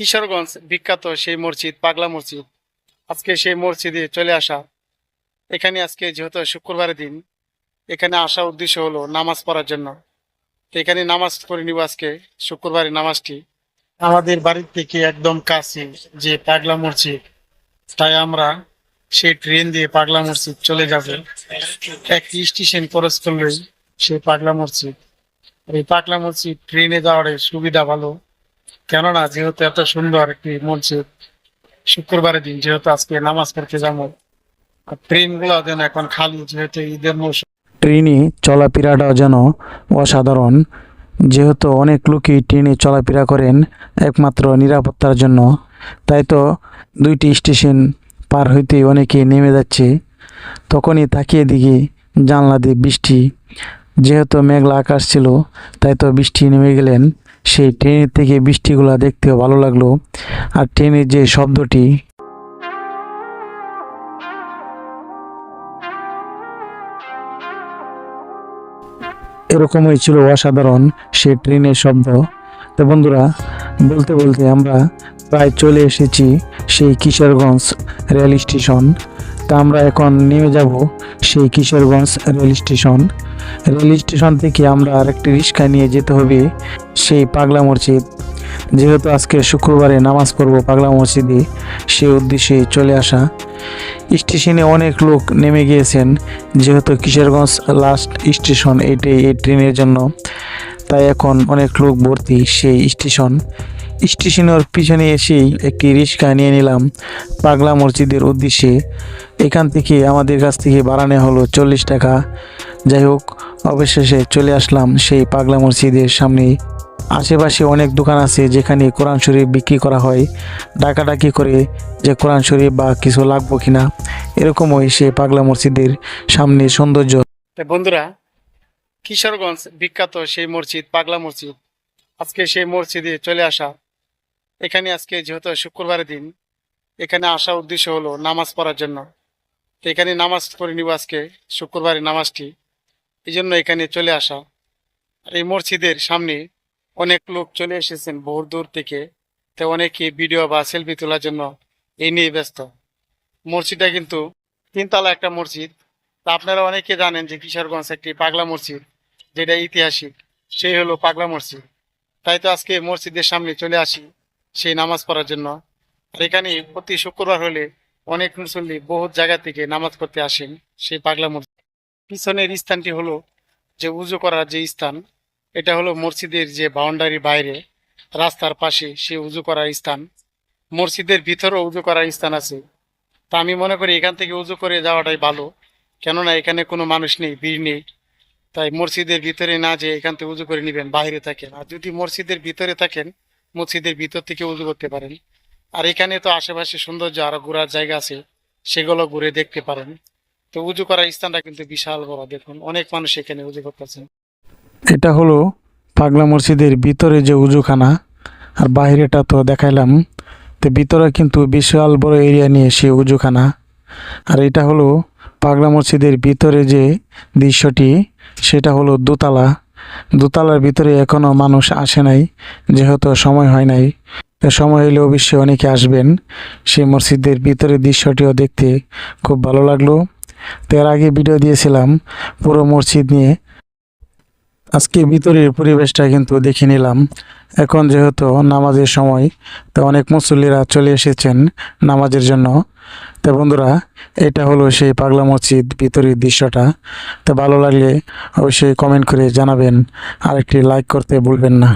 কিশোরগঞ্জ বিখ্যাত সেই মসজিদ, পাগলা মসজিদ। আজকে সেই মসজিদে চলে আসা। এখানে আজকে যেহেতু শুক্রবারের দিন, এখানে আসা উদ্দেশ্য হলো নামাজ পড়ার জন্য। তো এখানে নামাজ পড়ে নিব আজকে, শুক্রবারের নামাজটি। আমাদের বাড়ির থেকে একদম কাছে যে পাগলা মসজিদ, তাই আমরা সেই ট্রেন দিয়ে পাগলা মসজিদ চলে যাব। এক স্টেশন ক্রস করলেই সেই পাগলা মসজিদ। এই পাগলা মসজিদ ট্রেনে যাওয়ার সুবিধা ভালো। কেননা যেহেতু এত সুন্দর একটি মসজিদ, শুক্রবারের দিন যেহেতু আজকে নামাজ পড়তে যাব, আর ট্রেনগুলো যেন এখন খালি, যেহেতু ঈদের মৌসুম। ট্রেনে চলাফেরাটাও যেন অসাধারণ, যেহেতু অনেক লোকই ট্রেনে চলাফেরা করেন একমাত্র নিরাপত্তার জন্য। তাই তো দুইটি স্টেশন পার হইতে অনেকে নেমে যাচ্ছে, তখনই তাকিয়ে দেখি জানলা দিয়ে বৃষ্টি। যেহেতু মেঘলা আকাশ ছিল, তাই তো বৃষ্টি নেমে গেলেন। সেই ট্রেনের থেকে বৃষ্টিগুলো দেখতেও ভালো লাগল। আর ট্রেনের যে শব্দটি, এরকমই ছিল অসাধারণ সে ট্রেনের শব্দ। তো বন্ধুরা, বলতে বলতে আমরা প্রায় চলে এসেছি সেই কিশোরগঞ্জ রেল স্টেশন। তা আমরা এখন নেমে যাব সেই Kishoreganj rail station. Rail station থেকে আমরা আরেকটি রিক্সা নিয়ে যেতে হবে সেই পাগলা মসজিদ। যেহেতু আজকে শুক্রবারে নামাজ পড়ব পাগলা মসজিদে, সে উদ্দেশ্যে চলে আসা। স্টেশনে অনেক লোক নেমে গিয়েছেন, যেহেতু কিশোরগঞ্জ লাস্ট স্টেশন এটাই এই ট্রেনের জন্য। তাই এখন অনেক লোক ভর্তি সেই স্টেশন। স্টেশনের পিছনে এসেই একটি রিক্সা নিয়ে নিলাম পাগলা মসজিদের উদ্দেশ্যে। এখান থেকে আমাদের কাছ থেকে বাড়ানো হলো চল্লিশ টাকা। যাই হোক, অবশেষে চলে আসলাম সেই পাগলা মসজিদের সামনে। আশেপাশে অনেক দোকান আছে যেখানে কোরআন শরীফ বিক্রি করা হয়। ডাকাডাকি করে যে কোরআন শরীফ বা কিছু লাগবো কিনা, এরকমই সে পাগলা মসজিদের সামনে সৌন্দর্য। বন্ধুরা কিশোরগঞ্জ বিখ্যাত সেই মসজিদ, পাগলা মসজিদ। আজকে সেই মসজিদে চলে আসা। এখানে আজকে যেহেতু শুক্রবারের দিন, এখানে আসা উদ্দেশ্য হলো নামাজ পড়ার জন্য। তো এখানে নামাজ পড়ে নিব আজকে, শুক্রবারের নামাজটি। এই জন্য এখানে চলে আসা। এই মসজিদের সামনে অনেক লোক চলে এসেছেন বহু দূর থেকে। তো অনেকে ভিডিও বা সেলফি তোলার জন্য এই নিয়ে ব্যস্ত। মসজিদটা কিন্তু তিনতলা একটা মসজিদ। তা আপনারা অনেকে জানেন যে কিশোরগঞ্জ একটি পাগলা মসজিদ, যেটা ঐতিহাসিক, সেই হলো পাগলা মসজিদ। তাই তো আজকে মসজিদের সামনে চলে আসি সেই নামাজ পড়ার জন্য। এখানে প্রতি শুক্রবার হলে অনেক মুসল্লি বহু জায়গা থেকে নামাজ পড়তে আসেন সেই পাগলা মসজিদ। পিছনের স্থানটি হলো যে উজু করার যে স্থান, এটা হলো মসজিদের যে বাউন্ডারি বাইরে, রাস্তার পাশে সে উজু করার স্থান। মসজিদের ভিতরেও উজু করার স্থান আছে। তা আমি মনে করি এখান থেকে উজু করে যাওয়াটাই ভালো। কেননা এখানে কোনো মানুষ নেই, ভিড় নেই। তাই মসজিদের ভিতরে না যে এখান থেকে উজু করে নেবেন, বাইরে থাকেন। আর যদি মসজিদের ভিতরে থাকেন, মসজিদের ভিতর থেকে উজু করতে পারেন। আর এখানে তো আশেপাশে সৌন্দর্য আরও ঘোরার জায়গা আছে, সেগুলো ঘুরে দেখতে পারেন। তো উজু করার স্থানটা কিন্তু বিশাল বড়, দেখুন, অনেক মানুষ এখানে উজু করতেছেন এটা হলো পাগলা মসজিদের ভিতরে যে উজুখানা, আর বাইরেটা তো দেখাইলাম। তো ভিতরে কিন্তু বিশাল বড় এরিয়া নিয়ে সে উজুখানা। আর এটা হলো পাগলা মসজিদের ভিতরে যে দৃশ্যটি, সেটা হলো দোতলা। দোতলার ভিতরে এখনও মানুষ আসে নাই, যেহেতু সময় হয় নাই। তো সময় হলে অবশ্যই অনেকে আসবেন। সেই মসজিদের ভিতরের দৃশ্যটিও দেখতে খুব ভালো লাগল। তো এর আগে ভিডিও দিয়েছিলাম পুরো মসজিদ নিয়ে। আজকে ভিতরের পরিবেশটা কিন্তু দেখে নিলাম। এখন যেহেতু নামাজের সময়, তো অনেক মুসল্লিরা চলে এসেছেন নামাজের জন্য। তো বন্ধুরা, এটা হলো সেই পাগলা মসজিদ ভিতরের দৃশ্যটা। তো ভালো লাগলে অবশ্যই কমেন্ট করে জানাবেন। আর একটি লাইক করতে ভুলবেন না।